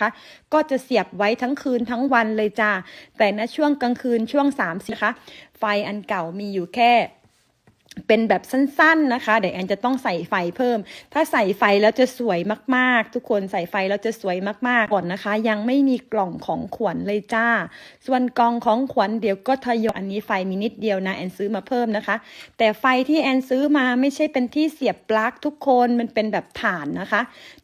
คะก็จะเสียบไว้ทั้งคืนทั้งวันเลยจ้าแต่ณช่วงกลางคืนช่วง3ามสิคะไฟอันเก่ามีอยู่แค่เป็นแบบสั้นๆนะคะ เดี๋ยวแอนจะต้องใส่ไฟเพิ่ม ถ้าใส่ไฟแล้วจะสวยมากๆ ทุกคนใส่ไฟแล้วจะสวยมากๆก่อนนะคะ ยังไม่มีกล่องของขวัญเลยจ้า ส่วนกล่องของขวัญเดี๋ยวก็ทยอยอันนี้ไฟมีนิดเดียวนะแอนซื้อมาเพิ่มนะคะ แต่ไฟที่แอนซื้อมาไม่ใช่เป็นที่เสียบปลั๊กทุกคนมันเป็นแบบฐานนะคะ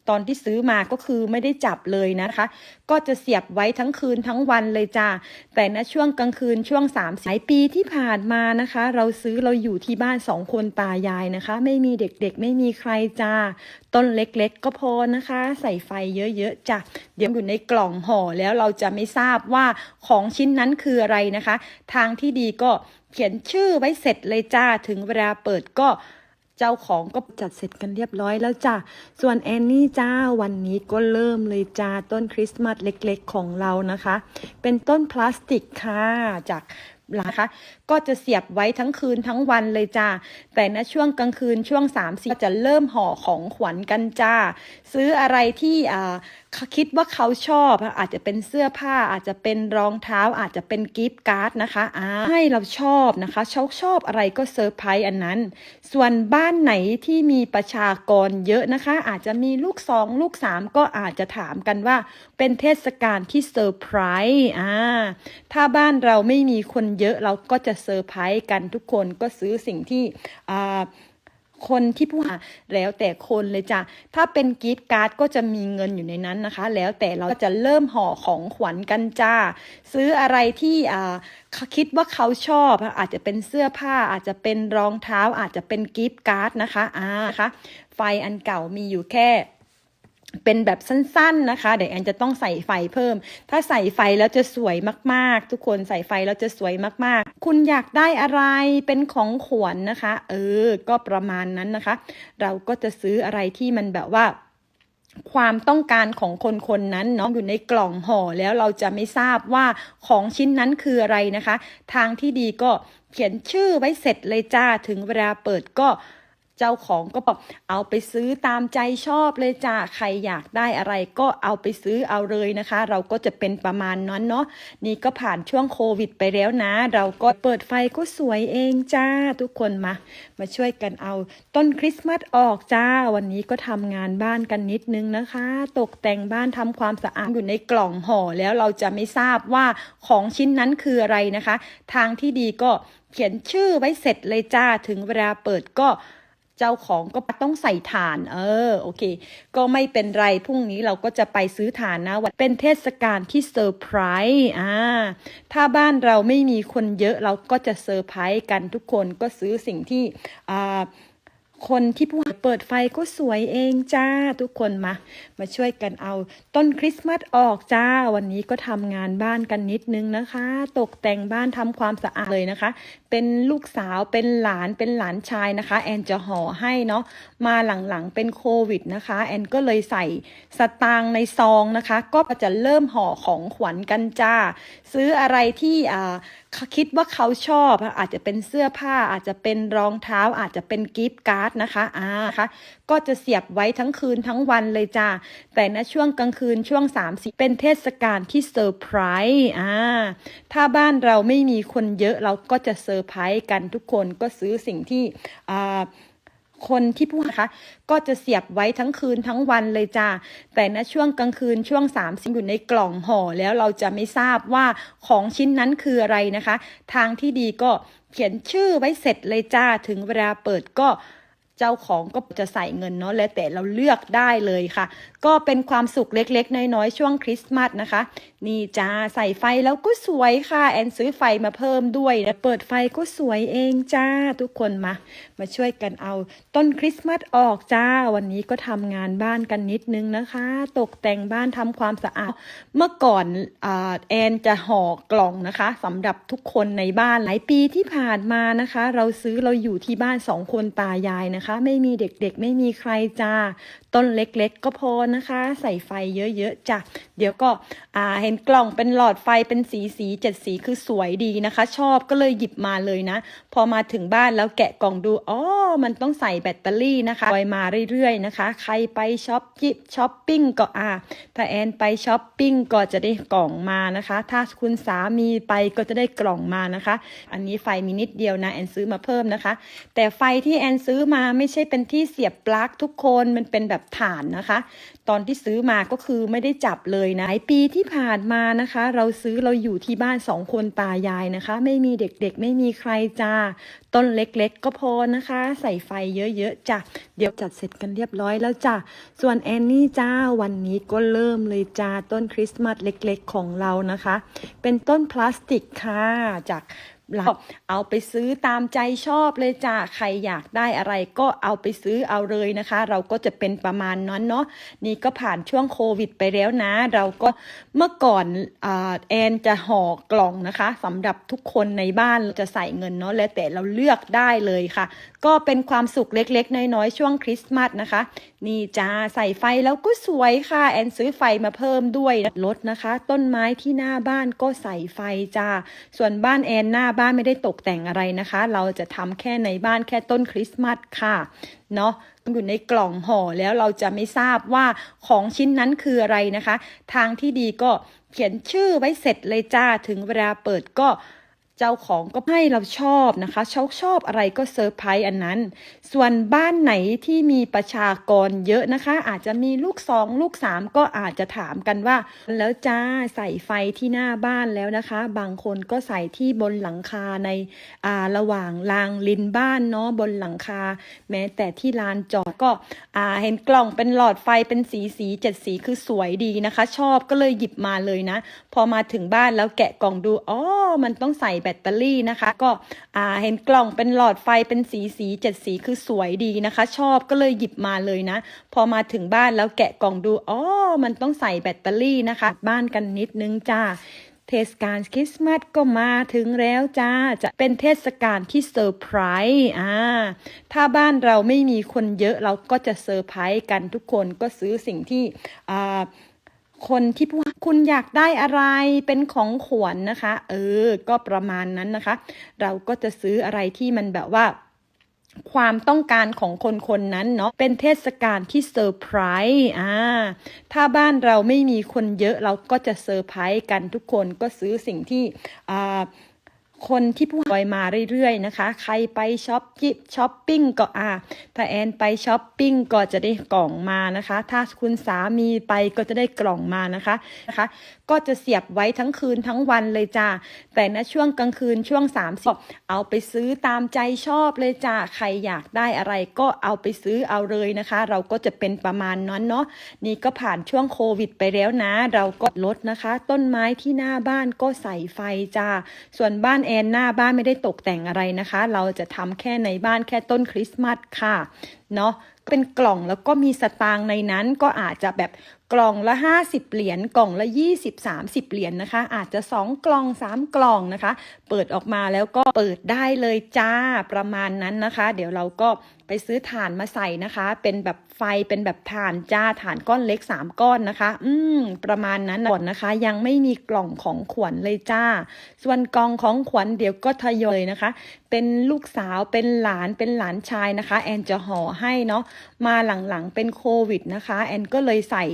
ตอนที่ซื้อมาก็คือไม่ได้จับเลยนะคะ ก็จะเสียบไว้ทั้งคืนทั้งวันเลยจ้าแต่ณช่วงกลางคืนช่วง3ามสายปีที่ผ่านมานะคะ เราซื้อเราอยู่ที่บ้านสองคนตายายนะคะ ไม่มีเด็กๆ ไม่มีใครจ้าต้นเล็กๆ ก็พอนะคะ ใส่ไฟเยอะๆจ้ะเดี๋ยวอยู่ในกล่องห่อแล้วเราจะไม่ทราบว่าของชิ้นนั้นคืออะไรนะคะ ทางที่ดีก็เขียนชื่อไว้เสร็จเลยจ้าถึงเวลาเปิดก็ จ้าของก็จัดเสร็จกันเรียบร้อยแล้วจ้ะ ส่วนแอนนี่จ้าวันนี้ก็เริ่มเลยจ้าต้นคริสต์มาสเล็กๆของเรานะคะ เป็นต้นพลาสติกค่ะจากนะคะ ก็จะเสียบไว้ทั้งคืนทั้งวันเลยจ้าแต่ณช่วงกลางคืนช่วงสามสี่จะเริ่มห่อของขวัญกันจ้า ซื้ออะไรที่อ่า คิดว่าเขาชอบ อาจจะเป็นเสื้อผ้าอาจจะเป็นรองเท้า อาจจะเป็นกิฟต์การ์ดนะคะอ่าให้เราชอบนะคะชอบชอบอะไรก็เซอร์ไพรส์อันนั้น ส่วนบ้านไหนที่มีประชากรเยอะนะคะ อาจจะมีลูกสองลูกสามก็อาจจะถามกันว่าเป็นเทศกาลที่เซอร์ไพรส์อ่าถ้าบ้านเราไม่มีคนเยอะเราก็จะเซอร์ไพรส์กันทุกคนก็ซื้อสิ่งที่อ่า คนที่ผู้หาแล้วแต่คนเลยจ้ะ ถ้าเป็นกิฟต์การ์ดก็จะมีเงินอยู่ในนั้นนะคะ แล้วแต่เราจะเริ่มห่อของขวัญกันจ้า ซื้ออะไรที่อ่าคิดว่าเขาชอบ อาจจะเป็นเสื้อผ้า อาจจะเป็นรองเท้า อาจจะเป็นกิฟต์การ์ดนะคะ อ่านะคะ ไฟอันเก่ามีอยู่แค่ เป็นแบบสั้นๆนะคะ เดี๋ยวแอนจะต้องใส่ไฟเพิ่ม ถ้าใส่ไฟแล้วจะสวยมากๆ ทุกคนใส่ไฟแล้วจะสวยมากๆ คุณอยากได้อะไรเป็นของขวัญนนะคะ เออ ก็ประมาณนั้นนะคะ เราก็จะซื้ออะไรที่มันแบบว่าความต้องการของคนคนนั้นเนาะอยู่ในกล่องห่อแล้วเราจะไม่ทราบว่าของชิ้นนั้นคืออะไรนะคะ ทางที่ดีก็เขียนชื่อไว้เสร็จเลยจ้าถึงเวลาเปิดก็ เจ้าของก็บอกเอาไปซื้อตามใจชอบเลยจ้าใครอยากได้อะไรก็เอาไปซื้อเอาเลยนะคะ เราก็จะเป็นประมาณนั้นเนาะนี่ก็ผ่านช่วงโควิดไปแล้วนะ เราก็เปิดไฟก็สวยเองจ้าทุกคนมา มาช่วยกันเอาต้นคริสต์มาสออกจ้า วันนี้ก็ทำงานบ้านกันนิดนึงนะคะ ตกแต่งบ้านทำความสะอาดอยู่ในกล่องห่อแล้วเราจะไม่ทราบว่าของชิ้นนั้นคืออะไรนะคะ ทางที่ดีก็เขียนชื่อไว้เสร็จเลยจ้าถึงเวลาเปิดก็ จ้าของก็ต้องใส่ฐาน เออ โอเค ก็ไม่เป็นไร พรุ่งนี้เราก็จะไปซื้อฐานนะวันเป็นเทศกาลที่เซอร์ไพรส์ อ่า ถ้าบ้านเราไม่มีคนเยอะเราก็จะเซอร์ไพรส์กันทุกคนก็ซื้อสิ่งที่ อ่า คนที่ผู้เปิดไฟก็สวยเองจ้าทุกคนมา มาช่วยกันเอาต้นคริสต์มาสออกจ้า วันนี้ก็ทำงานบ้านกันนิดนึงนะคะ ตกแต่งบ้านทำความสะอาดเลยนะคะ เป็นลูกสาวเป็นหลานเป็นหลานชายนะคะ แอนจะห่อให้เนาะมาหลังๆเป็นโควิดนะคะ แอนก็เลยใส่สตางค์ในซองนะคะ ก็จะเริ่มห่อของขวัญกันจ้า ซื้ออะไรที่อ่า คิดว่าเขาชอบ อาจจะเป็นเสื้อผ้าอาจจะเป็นรองเท้า อาจจะเป็นกิฟต์การ์ดนะคะอ่าคะก็จะเสียบไว้ทั้งคืนทั้งวันเลยจ้าแต่ณช่วงกลางคืนช่วง3ามสิเป็นเทศกาลที่เซอร์ไพรส์อ่าถ้าบ้านเราไม่มีคนเยอะเราก็จะเซอร์ไพรส์กันทุกคนก็ซื้อสิ่งที่อ่า คนที่ผู้นะคะ ก็จะเสียบไว้ทั้งคืนทั้งวันเลยจ้าแต่ณช่วงกลางคืนช่วง3ามสิอยู่ในกล่องห่อแล้วเราจะไม่ทราบว่าของชิ้นนั้นคืออะไรนะคะ ทางที่ดีก็เขียนชื่อไว้เสร็จเลยจ้าถึงเวลาเปิดก็เจ้าของก็จะใส่เงินเนาะและแต่เราเลือกได้เลยค่ะ ก็เป็นความสุขเล็กๆ น้อยๆ ช่วงคริสต์มาสนะคะ นี่จ้าใส่ไฟแล้วก็สวยค่ะ แอนซื้อไฟมาเพิ่มด้วยนะเปิดไฟก็สวยเองจ้าทุกคนมา มาช่วยกันเอาต้นคริสต์มาสออกจ้า วันนี้ก็ทำงานบ้านกันนิดนึงนะคะ ตกแต่งบ้านทำความสะอาด เมื่อก่อนอแอนจะห่อกล่องนะคะสำหรับทุกคนในบ้านหลายปีที่ผ่านมานะคะ เราซื้อเราอยู่ที่บ้านสองคนตายายนะคะ ไม่มีเด็กๆ ไม่มีใครจ้า ต้นเล็กๆ ก็พอนะคะ ใส่ไฟเยอะๆจ้ะเดี๋ยวก็อ่าเห็นกล่องเป็นหลอดไฟเป็นสีสีเจ็ดสีคือสวยดีนะคะ ชอบก็เลยหยิบมาเลยนะ พอมาถึงบ้านแล้วแกะกล่องดูอ๋อมันต้องใส่แบตเตอรี่นะคะคอยมาเรื่อยๆนะคะ ใครไปช้อปจิบช้อปปิ้งก็อ่าถ้าแอนไปช้อปปิ้งก็จะได้กล่องมานะคะ ถ้าคุณสามีไปก็จะได้กล่องมานะคะ อันนี้ไฟมีนิดเดียวนะแอนซื้อมาเพิ่มนะคะ แต่ไฟที่แอนซื้อมาไม่ใช่เป็นที่เสียบปลั๊กทุกคนมันเป็นแบบถ่านนะคะ ตอนที่ซื้อมาก็คือไม่ได้จับเลยนะหลายปีที่ผ่านมานะคะ เราซื้อเราอยู่ที่บ้านสองคนตายายนะคะ ไม่มีเด็กๆ ไม่มีใครจ้า ต้นเล็กๆ ก็พอนะคะ ใส่ไฟเยอะๆจ้ะเดี๋ยวจัดเสร็จกันเรียบร้อยแล้วจ้ะส่วนแอนนี่จ้าวันนี้ก็เริ่มเลยจ้าต้นคริสต์มาสเล็กๆของเรานะคะ เป็นต้นพลาสติกค่ะจากเราเอาไปซื้อตามใจชอบเลยจ้าใครอยากได้อะไรก็เอาไปซื้อเอาเลยนะคะ เราก็จะเป็นประมาณนั้นเนาะนี่ก็ผ่านช่วงโควิดไปแล้วนะ เราก็เมื่อก่อนอาแอนจะห่อกล่องนะคะสำหรับทุกคนในบ้านจะใส่เงินเนาะแล้วแต่เราเลือกือกได้เลยค่ะ ก็เป็นความสุขเล็กๆ น้อยๆ ช่วงคริสต์มาสนะคะ นี่จ้าใส่ไฟแล้วก็สวยค่ะ แอนซื้อไฟมาเพิ่มด้วยรถนะคะ ต้นไม้ที่หน้าบ้านก็ใส่ไฟจ้า ส่วนบ้านแอนหน้าบ้านไม่ได้ตกแต่งอะไรนะคะ เราจะทำแค่ในบ้านแค่ต้นคริสต์มาสค่ะเนาะอยู่ในกล่องห่อแล้วเราจะไม่ทราบว่าของชิ้นนั้นคืออะไรนะคะ ทางที่ดีก็เขียนชื่อไว้เสร็จเลยจ้าถึงเวลาเปิดก็ เจ้าของก็ให้เราชอบนะคะชอบชอบอะไรก็เซอร์ไพรส์อันนั้น ส่วนบ้านไหนที่มีประชากรเยอะนะคะ อาจจะมีลูกสองลูกสามก็อาจจะถามกันว่า แล้วจ้าใส่ไฟที่หน้าบ้านแล้วนะคะ บางคนก็ใส่ที่บนหลังคาในอ่าระหว่างรางลินบ้านเนาะบนหลังคา แม้แต่ที่ลานจอดก็อ่าเห็นกล่องเป็นหลอดไฟเป็นสีสีเจ็ดสีคือสวยดีนะคะ ชอบก็เลยหยิบมาเลยนะ พอมาถึงบ้านแล้วแกะกล่องดูอ๋อมันต้องใส่แบตเตอรี่นะคะ ก็อ่าเห็นกล่องเป็นหลอดไฟเป็นสีสีเจ็ดสีคือสวยดีนะคะ ชอบก็เลยหยิบมาเลยนะ พอมาถึงบ้านแล้วแกะกล่องดูอ๋อมันต้องใส่แบตเตอรี่นะคะ บ้านกันนิดนึงจ้าเทศกาลคริสต์มาสก็มาถึงแล้วจ้า จะเป็นเทศกาลที่เซอร์ไพรส์อ่าถ้าบ้านเราไม่มีคนเยอะเราก็จะเซอร์ไพรส์กันทุกคนก็ซื้อสิ่งที่อ่า คนที่พูดคุณอยากได้อะไรเป็นของขวัญนนะคะ เออ ก็ประมาณนั้นนะคะ เราก็จะซื้ออะไรที่มันแบบว่าความต้องการของคนคนนั้นเนาะเป็นเทศกาลที่เซอร์ไพรส์อ่าถ้าบ้านเราไม่มีคนเยอะเราก็จะเซอร์ไพรส์กันทุกคนก็ซื้อสิ่งที่อ่า คนที่พูดบ่อยมาเรื่อยๆนะคะ ใครไปช้อปจิบช้อปปิ้งก็อ่าถ้าแอนไปช้อปปิ้งก็จะได้กล่องมานะคะ ถ้าคุณสามีไปก็จะได้กล่องมานะคะนะคะ ก็จะเสียบไว้ทั้งคืนทั้งวันเลยจ้าแต่ณช่วงกลางคืนช่วง3ามสิบเอาไปซื้อตามใจชอบเลยจ้าใครอยากได้อะไรก็เอาไปซื้อเอาเลยนะคะ เราก็จะเป็นประมาณนั้นเนาะนี่ก็ผ่านช่วงโควิดไปแล้วนะ เราก็ลดนะคะ ต้นไม้ที่หน้าบ้านก็ใส่ไฟจ้าส่วนบ้านแอนหน้าบ้านไม่ได้ตกแต่งอะไรนะคะ เราจะทำแค่ในบ้านแค่ต้นคริสต์มาสค่ะเนาะเป็นกล่องแล้วก็มีสตางค์ในนั้นก็อาจจะแบบกล่องละ 50 เหรียญกล่องละ 20 30 เหรียญนะคะ อาจจะ 2 กล่อง 3 กล่องนะคะ เปิดออกมาแล้วก็เปิดได้เลยจ้าประมาณนั้นนะคะ เดี๋ยวเราก็ไปซื้อถ่านมาใส่นะคะ เป็นแบบไฟเป็นแบบถ่านจ้าถ่านก้อนเล็ก 3 ก้อนนะคะ อืมประมาณนั้นก่อนนะคะ ยังไม่มีกล่องของขวัญเลยจ้า ส่วนกล่องของขวัญเดี๋ยวก็ทยอยนะคะ เป็นลูกสาวเป็นหลานเป็นหลานชายนะคะ แอนจะห่อให้เนาะมาหลังๆเป็นโควิดนะคะ แอนก็เลยใส่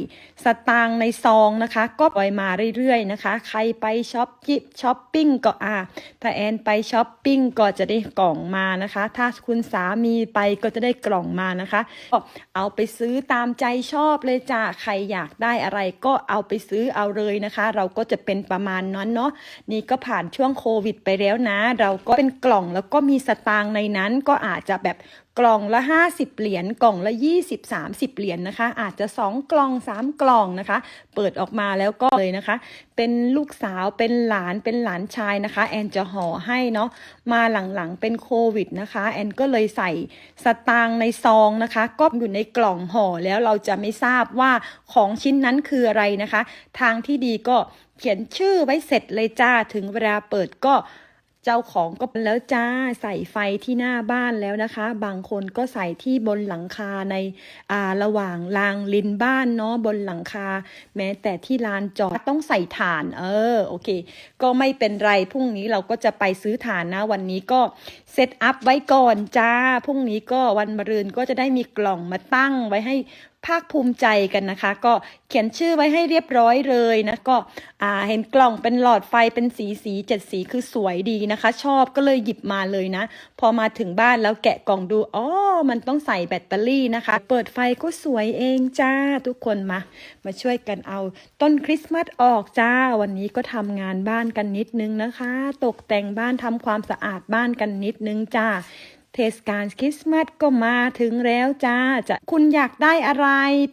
สตางค์ในซองนะคะ ก็ปล่อยมาเรื่อยๆนะคะ ใครไปช้อปจิบช้อปปิ้งก็อ่าถ้าแอนไปช้อปปิ้งก็จะได้กล่องมานะคะ ถ้าคุณสามีไปก็จะได้กล่องมานะคะก็เอาไปซื้อตามใจชอบเลยจ้าใครอยากได้อะไรก็เอาไปซื้อเอาเลยนะคะ เราก็จะเป็นประมาณนั้นเนาะนี่ก็ผ่านช่วงโควิดไปแล้วนะ เราก็เป็นกล่องแล้วก็มีสตางค์ในนั้นก็อาจจะแบบกล่องละ 50 เหรียญกล่องละ 20 30 เหรียญนะคะ อาจจะ 2 กล่อง 3 กล่องนะคะ เปิดออกมาแล้วก็เลยนะคะ เป็นลูกสาวเป็นหลานเป็นหลานชายนะคะ แอนจะห่อให้เนาะมาหลังๆเป็นโควิดนะคะ แอนก็เลยใส่สตางค์ในซองนะคะ ก็อยู่ในกล่องห่อแล้วเราจะไม่ทราบว่าของชิ้นนั้นคืออะไรนะคะ ทางที่ดีก็เขียนชื่อไว้เสร็จเลยจ้าถึงเวลาเปิดก็ เจ้าของก็แล้วจ้าใส่ไฟที่หน้าบ้านแล้วนะคะ บางคนก็ใส่ที่บนหลังคาในอ่าระหว่างรางลินบ้านเนาะบนหลังคา แม้แต่ที่ลานจอดต้องใส่ถ่าน เออโอเค ก็ไม่เป็นไรพรุ่งนี้เราก็จะไปซื้อถ่านนะวันนี้ก็เซตอัพไว้ก่อนจ้าพรุ่งนี้ก็วันมะรืนก็จะได้มีกล่องมาตั้งไว้ให้ ภาคภูมิใจกันนะคะ ก็เขียนชื่อไว้ให้เรียบร้อยเลยนะก็เห็นกล่องเป็นหลอดไฟเป็นสีสีเจ็ดสีคือสวยดีนะคะ ชอบก็เลยหยิบมาเลยนะ พอมาถึงบ้านแล้วแกะกล่องดูอ๋อมันต้องใส่แบตเตอรี่นะคะ เปิดไฟก็สวยเองจ้าทุกคนมา มาช่วยกันเอาต้นคริสต์มาสออกจ้า วันนี้ก็ทำงานบ้านกันนิดนึงนะคะ ตกแต่งบ้านทำความสะอาดบ้านกันนิดนึงจ้า เทศกาลคริสต์มาสก็มาถึงแล้วจ้าจะคุณอยากได้อะไร